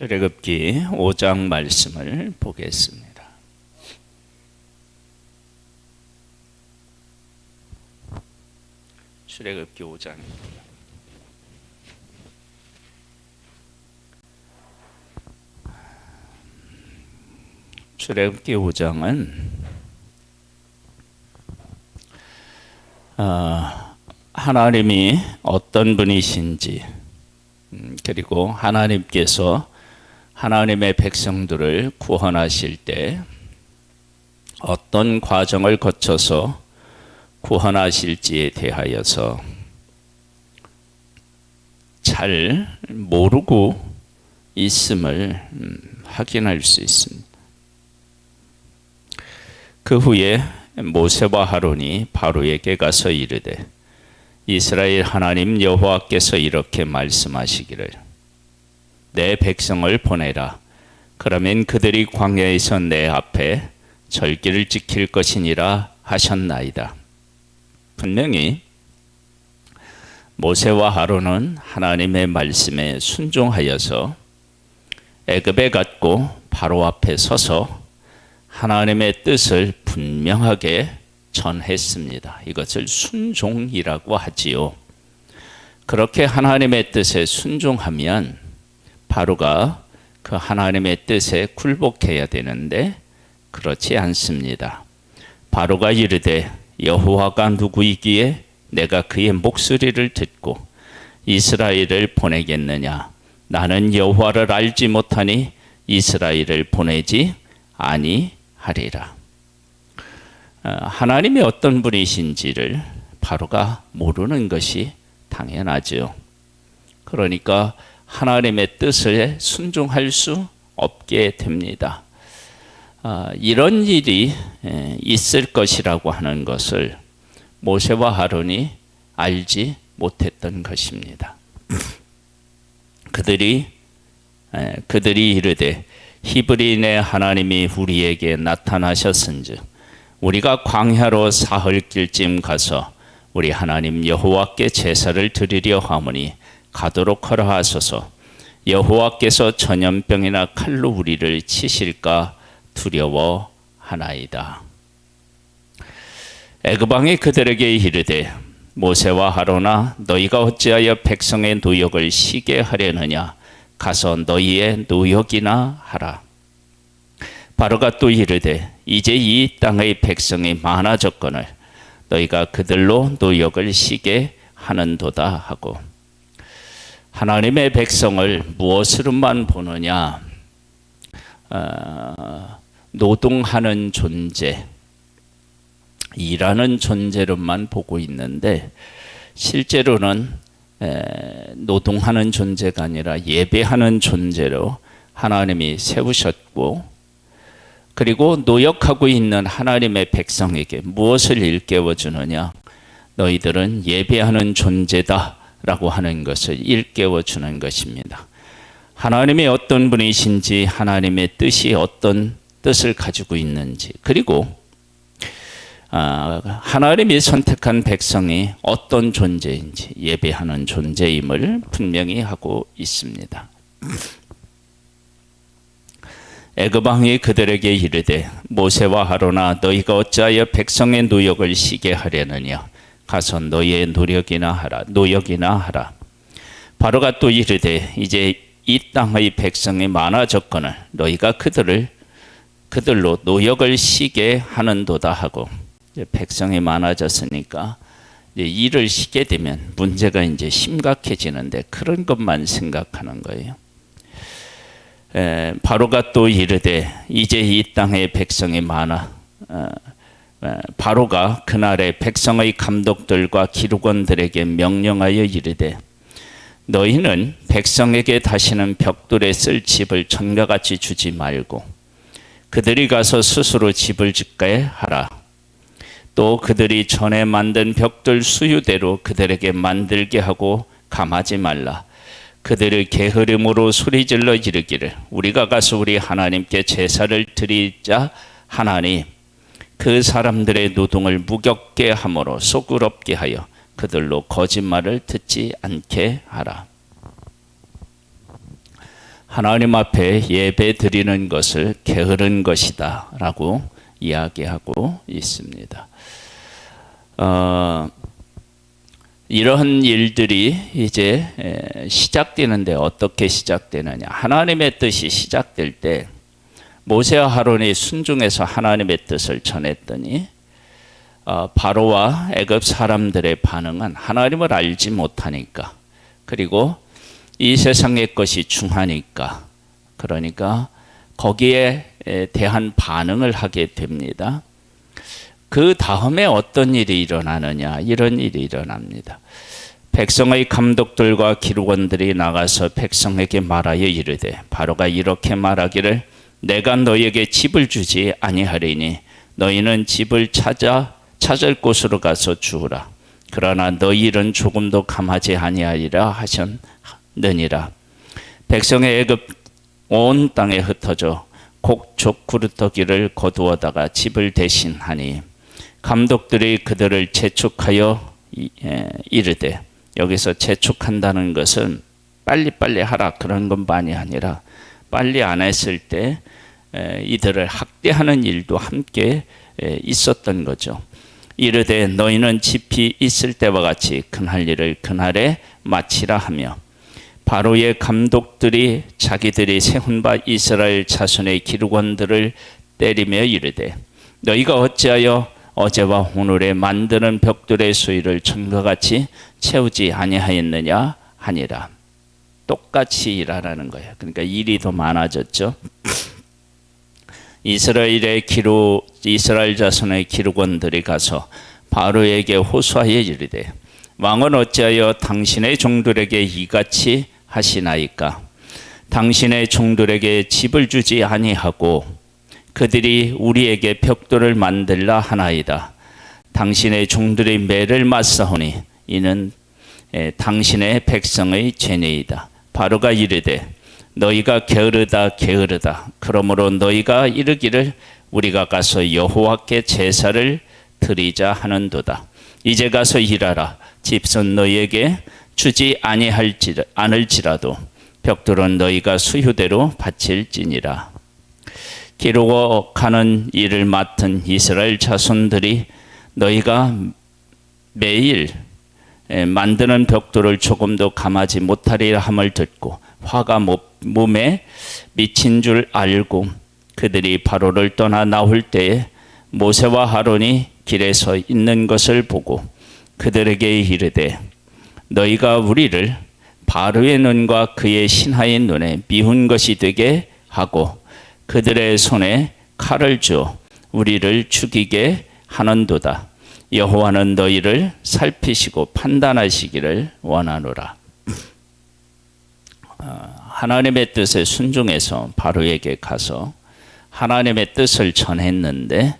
출애굽기 5장 말씀을 보겠습니다. 출애굽기 5장입니다. 출애굽기 5장은 아, 하나님이 어떤 분이신지 음, 그리고 하나님께서 하나님의 백성들을 구원하실 때 어떤 과정을 거쳐서 구원하실지에 대하여서 잘 모르고 있음을 음, 확인할 수 있습니다. 그 후에 모세와 하론이 바로에게 가서 이르되 이스라엘 하나님 여호와께서 이렇게 말씀하시기를 내 백성을 보내라 그러면 그들이 광야에서 내 앞에 절기를 지킬 것이니라 하셨나이다. 분명히 모세와 하론은 하나님의 말씀에 순종하여서 애굽에 갔고 바로 앞에 서서 하나님의 뜻을 분명하게 전했습니다. 이것을 순종이라고 하지요. 그렇게 하나님의 뜻에 순종하면 바로가 그 하나님의 뜻에 굴복해야 되는데 그렇지 않습니다. 바로가 이르되 여호와가 누구이기에 내가 그의 목소리를 듣고 이스라엘을 보내겠느냐 나는 여호와를 알지 못하니 이스라엘을 보내지 아니하리라. 어, 하나님이 어떤 분이신지를 바로가 모르는 것이 당연하죠. 그러니까 하나님의 뜻에 순종할 수 없게 됩니다. 아, 이런 일이 있을 것이라고 하는 것을 모세와 하론이 알지 못했던 것입니다. 그들이 그들이 이르되 히브리인의 하나님이 우리에게 나타나셨은즉 우리가 광야로 사흘 길쯤 가서 우리 하나님 여호와께 제사를 드리려 하오니 가도록 허락하소서. 여호와께서 전염병이나 칼로 우리를 치실까 두려워하나이다. 애굽왕이 그들에게 이르되 모세와 하로나 너희가 어찌하여 백성의 노역을 시게 하려느냐 가서 너희의 노역이나 하라. 바로가 또 이르되 이제 이 땅의 백성이 많아졌거늘 너희가 그들로 노역을 시게 하는도다 하고 하나님의 백성을 무엇으로만 보느냐 어, 노동하는 존재 일하는 존재로만 보고 있는데 실제로는 에, 노동하는 존재가 아니라 예배하는 존재로 하나님이 세우셨고 그리고 노역하고 있는 하나님의 백성에게 무엇을 일깨워 주느냐? 너희들은 예배하는 존재다 라고 하는 것을 일깨워 주는 것입니다. 하나님이 어떤 분이신지, 하나님의 뜻이 어떤 뜻을 가지고 있는지, 그리고 아, 하나님이 선택한 백성이 어떤 존재인지 예배하는 존재임을 분명히 하고 있습니다. 왕이 그들에게 이르되 모세와 하로나 너희가 어찌하여 백성의 노역을 시게 하려느냐 가서 너희의 노력이나 하라 노역이나 하라 바로가 또 이르되 이제 이 땅의 백성이 많아졌거늘 너희가 그들을 그들로 노역을 시게 하는도다 하고 백성이 많아졌으니까 일을 시게 되면 문제가 이제 심각해지는데 그런 것만 생각하는 거예요. 에, 바로가 또 이르되 이제 이 땅에 백성이 많아 어, 에, 바로가 그날에 백성의 감독들과 기록원들에게 명령하여 이르되 너희는 백성에게 다시는 벽돌에 쓸 집을 전과 같이 주지 말고 그들이 가서 스스로 집을 짓게 하라. 또 그들이 전에 만든 벽돌 수유대로 그들에게 만들게 하고 감하지 말라. 그들을 게으름으로 소리질러 이르기를 우리가 가서 우리 하나님께 제사를 드리자 하나니 그 사람들의 노동을 무겁게 함으로 소끄럽게 하여 그들로 거짓말을 듣지 않게 하라. 하나님 앞에 예배 드리는 것을 게으른 것이다 라고 이야기하고 있습니다. 어, 이러한 일들이 이제 에, 시작되는데 어떻게 시작되느냐? 하나님의 뜻이 시작될 때 모세와 하론이 순종해서 하나님의 뜻을 전했더니 어, 바로와 애굽 사람들의 반응은 하나님을 알지 못하니까 그리고 이 세상의 것이 중하니까 그러니까 거기에 에, 대한 반응을 하게 됩니다. 그 다음에 어떤 일이 일어나느냐 이런 일이 일어납니다. 백성의 감독들과 기록원들이 나가서 백성에게 말하여 이르되 바로가 이렇게 말하기를 내가 너희에게 집을 주지 아니하리니 너희는 집을 찾아 찾을 곳으로 가서 주우라. 그러나 너희 일은 조금도 감하지 아니하리라 하셨느니라. 백성의 애굽 온 땅에 흩어져 곡족 구르터기를 거두어다가 집을 대신하니 감독들이 그들을 재촉하여 이르되 여기서 재촉한다는 것은 빨리빨리 하라. 그런 것만이 아니라 빨리 안 했을 때 에, 이들을 학대하는 일도 함께 에, 있었던 거죠. 이르되 너희는 집이 있을 때와 같이 그날 일을 그날에 마치라 하며 바로의 감독들이 자기들이 세운 바 이스라엘 자손의 기르원들을 때리며 이르되 너희가 어찌하여 어제와 오늘에 만드는 벽돌의 수위를 전과 같이 채우지 아니하였느냐 하니라 똑같이 일하라는 거예요. 그러니까 일이 더 많아졌죠. 이스라엘의 기루 이스라엘 자손의 기르원들이 가서 바로에게 호소하여 이르되 왕은 어찌하여 당신의 종들에게 이같이 하시나이까 당신의 종들에게 집을 주지 아니하고 그들이 우리에게 벽돌을 만들라 하나이다 당신의 종들이 매를 맞사오니 이는 에, 당신의 백성의 죄내이다 바로가 이르되 너희가 게으르다 게으르다. 그러므로 너희가 이르기를 우리가 가서 여호와께 제사를 드리자 하는도다. 이제 가서 일하라. 집선 너희에게 주지 아니할지 않을지라도 벽돌은 너희가 수휴대로 바칠지니라. 기록하는 일을 맡은 이스라엘 자손들이 너희가 매일 에, 만드는 벽돌을 조금 도 감하지 못하리라 함을 듣고 화가 모- 몸에 미친 줄 알고 그들이 바로를 떠나 나올 때에 모세와 하론이 길에 서 있는 것을 보고 그들에게 이르되 너희가 우리를 바로의 눈과 그의 신하의 눈에 미운 것이 되게 하고 그들의 손에 칼을 주어 우리를 죽이게 하는도다. 여호와는 너희를 살피시고 판단하시기를 원하노라. 어, 하나님의 뜻에 순종해서 바로에게 가서 하나님의 뜻을 전했는데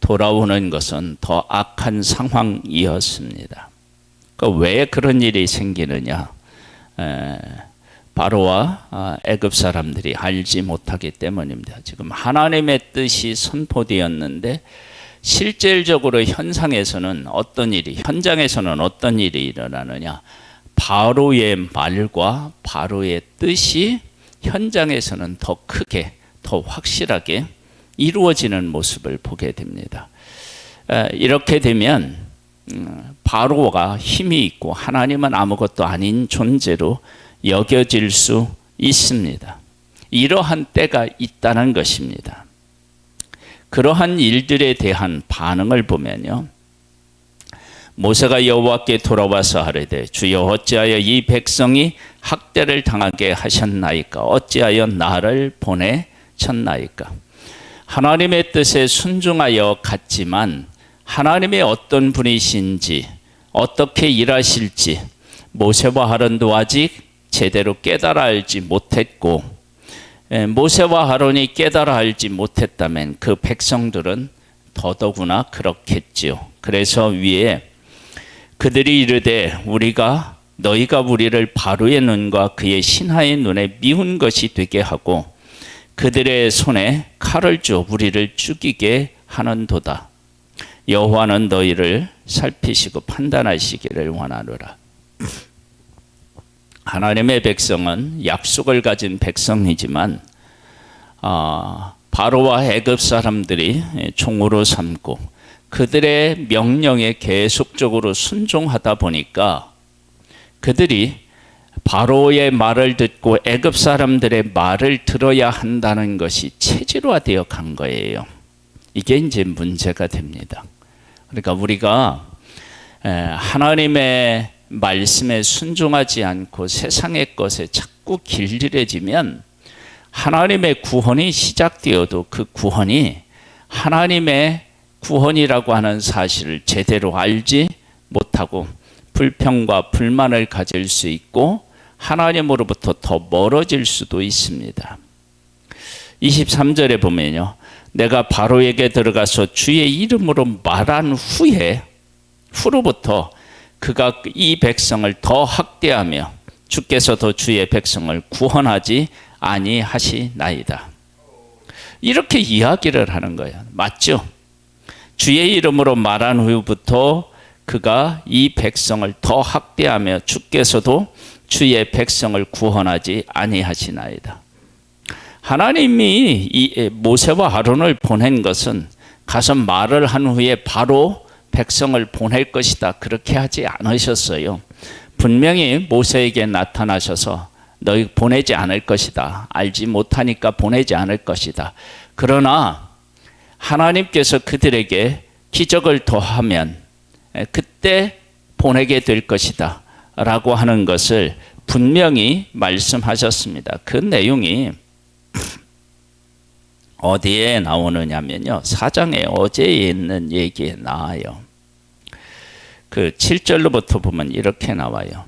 돌아오는 것은 더 악한 상황이었습니다. 그왜 그런 일이 생기느냐? 에, 바로와 아, 애굽 사람들이 알지 못하기 때문입니다. 지금 하나님의 뜻이 선포되었는데 실질적으로 현상에서는 어떤 일이 현장에서는 어떤 일이 일어나느냐? 바로의 말과 바로의 뜻이 현장에서는 더 크게 더 확실하게 이루어지는 모습을 보게 됩니다. 에, 이렇게 되면 음, 바로가 힘이 있고 하나님은 아무것도 아닌 존재로 여겨질 수 있습니다. 이러한 때가 있다는 것입니다. 그러한 일들에 대한 반응을 보면요. 모세가 여호와께 돌아와서 하르되 주여 어찌하여 이 백성이 학대를 당하게 하셨나이까 어찌하여 나를 보내셨나이까 하나님의 뜻에 순종하여 갔지만 하나님의 어떤 분이신지 어떻게 일하실지 모세와 하론도 아직 제대로 깨달아 알지 못했고 에, 모세와 하론이 깨달아 알지 못했다면 그 백성들은 더더구나 그렇겠지요. 그래서 위에 그들이 이르되 우리가 너희가 우리를 바로의 눈과 그의 신하의 눈에 미운 것이 되게 하고 그들의 손에 칼을 줘 우리를 죽이게 하는도다. 여호와는 너희를 살피시고 판단하시기를 원하노라. 하나님의 백성은 약속을 가진 백성이지만 아, 바로와 애굽 사람들이 종으로 삼고 그들의 명령에 계속적으로 순종하다 보니까 그들이 바로의 말을 듣고 애굽 사람들의 말을 들어야 한다는 것이 체질화되어 간 거예요. 이게 이제 문제가 됩니다. 그러니까 우리가 하나님의 말씀에 순종하지 않고 세상의 것에 자꾸 길들여지면 하나님의 구원이 시작되어도 그 구원이 하나님의 구원이라고 하는 사실을 제대로 알지 못하고 불평과 불만을 가질 수 있고 하나님으로부터 더 멀어질 수도 있습니다. 23절에 보면요. 내가 바로에게 들어가서 주의 이름으로 말한 후에 후로부터 그가 이 백성을 더 학대하며 주께서도 주의 백성을 구원하지 아니하시나이다. 이렇게 이야기를 하는 거예요. 맞죠? 주의 이름으로 말한 후부터 그가 이 백성을 더 학대하며 주께서도 주의 백성을 구원하지 아니하시나이다. 하나님이 이 모세와 아론을 보낸 것은 가서 말을 한 후에 바로 백성을 보낼 것이다. 그렇게 하지 않으셨어요. 분명히 모세에게 나타나셔서 너희 보내지 않을 것이다. 알지 못하니까 보내지 않을 것이다. 그러나 하나님께서 그들에게 기적을 더하면 그때 보내게 될 것이다. 라고 하는 것을 분명히 말씀하셨습니다. 그 내용이 어디에 나오느냐면요. 사장에 어제 있는 얘기에 나와요. 그 7절로부터 보면 이렇게 나와요.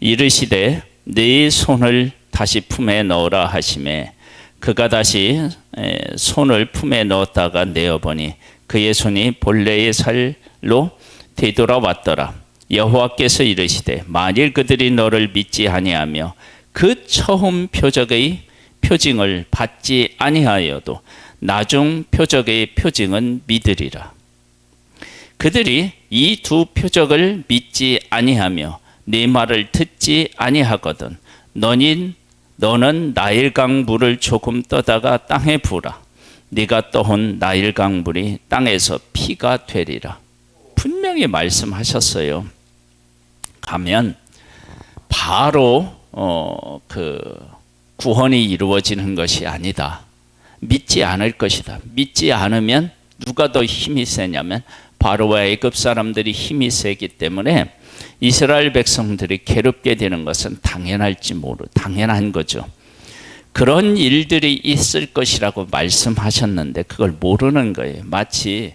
이르시되 네 손을 다시 품에 넣으라 하심에 그가 다시 손을 품에 넣었다가 내어보니 그의 손이 본래의 살로 되돌아왔더라. 여호와께서 이르시되 만일 그들이 너를 믿지 아니하며 그 처음 표적의 표징을 받지 아니하여도 나중 표적의 표징은 믿으리라. 그들이 이 두 표적을 믿지 아니하며 네 말을 듣지 아니하거든 너는 너는 나일강 물을 조금 떠다가 땅에 부라 네가 떠온 나일강 물이 땅에서 피가 되리라 분명히 말씀하셨어요. 가면 바로 어, 그 구원이 이루어지는 것이 아니다. 믿지 않을 것이다. 믿지 않으면 누가 더 힘이 세냐면 바로와 애굽 사람들이 힘이 세기 때문에 이스라엘 백성들이 괴롭게 되는 것은 당연할지 모르 당연한 거죠. 그런 일들이 있을 것이라고 말씀하셨는데 그걸 모르는 거예요. 마치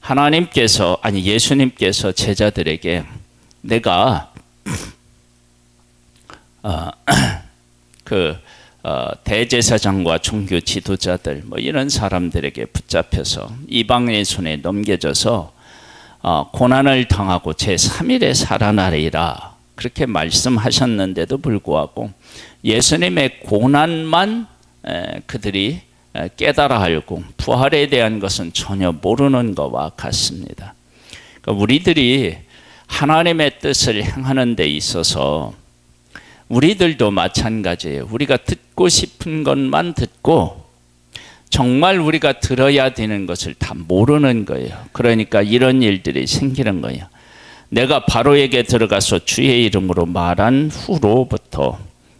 하나님께서 아니 예수님께서 제자들에게 내가 어, 그 어, 대제사장과 종교 지도자들 뭐 이런 사람들에게 붙잡혀서 이방의 손에 넘겨져서 어, 고난을 당하고 제 3일에 살아나리라 그렇게 말씀하셨는데도 불구하고 예수님의 고난만 에, 그들이 깨달아 알고 부활에 대한 것은 전혀 모르는 것과 같습니다. 그러니까 우리들이 하나님의 뜻을 행하는 데 있어서 우리들도 마찬가지예요. 우리가 듣고 싶은 것만 듣고 정말 우리가 들어야 되는 것을 다 모르는 거예요. 그러니까 이런 일들이 생기는 거예요. 내가 바로에게 들어가서 주의 이름으로 말한 후로부터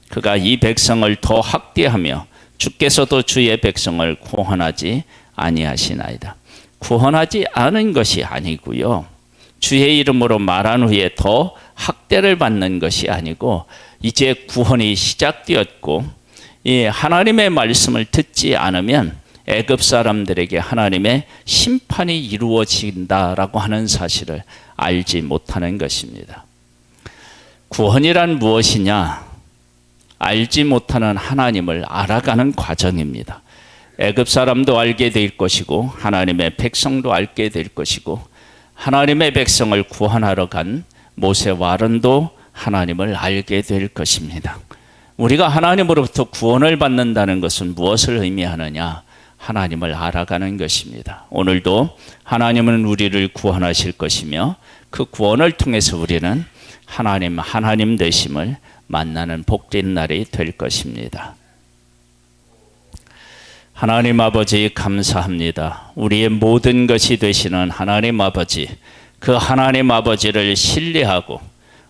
그가 이 백성을 더 학대하며 주께서도 주의 백성을 구원하지 아니하시나이다. 구원하지 않은 것이 아니고요. 주의 이름으로 말한 후에 더 학대를 받는 것이 아니고 이제 구원이 시작되었고 하나님의 말씀을 듣지 않으면 애굽 사람들에게 하나님의 심판이 이루어진다라고 하는 사실을 알지 못하는 것입니다. 구원이란 무엇이냐? 알지 못하는 하나님을 알아가는 과정입니다. 애굽 사람도 알게 될 것이고 하나님의 백성도 알게 될 것이고 하나님의 백성을 구원하러 간 모세와 아론도 하나님을 알게 될 것입니다. 우리가 하나님으로부터 구원을 받는다는 것은 무엇을 의미하느냐? 하나님을 알아가는 것입니다. 오늘도 하나님은 우리를 구원하실 것이며 그 구원을 통해서 우리는 하나님 하나님 되심을 만나는 복된 날이 될 것입니다. 하나님 아버지 감사합니다. 우리의 모든 것이 되시는 하나님 아버지, 그 하나님 아버지를 신뢰하고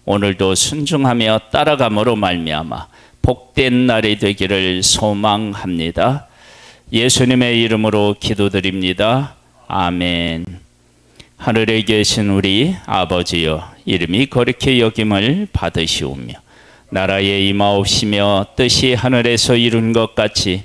오늘도 순종하며 따라감으로 말미암아 복된 날이 되기를 소망합니다. 예수님의 이름으로 기도드립니다. 아멘. 하늘에 계신 우리 아버지여 이름이 거룩히 여김을 받으시오며 나라에 임하옵시며 뜻이 하늘에서 이룬 것 같이